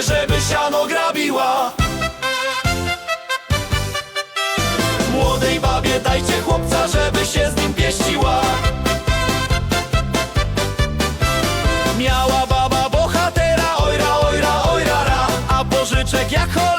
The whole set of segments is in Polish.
grabie, żeby siano grabiła. Młodej babie dajcie chłopca, żeby się z nim pieściła. Miała baba bohatera, ojra, ojra, ojrara A pożyczek jak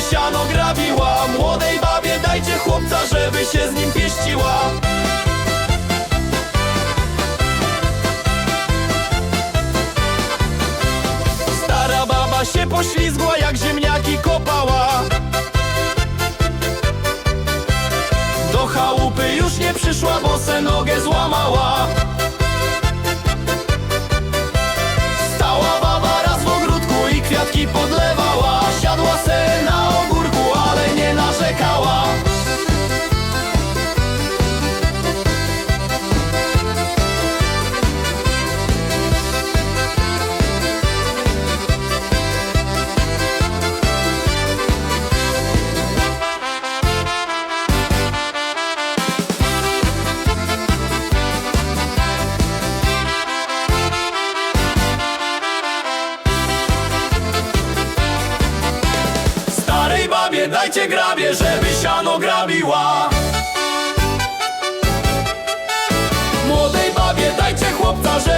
siano grabiła. Młodej babie dajcie chłopca, żeby się z nim pieściła. Stara baba się poślizgła, jak ziemniaki kopała. Do chałupy już nie przyszła, bo se nogę złamała. Stała baba raz w ogródku i kwiatki podlewała Dajcie grabie, żeby siano grabiła. Młodej babie dajcie chłopca, żeby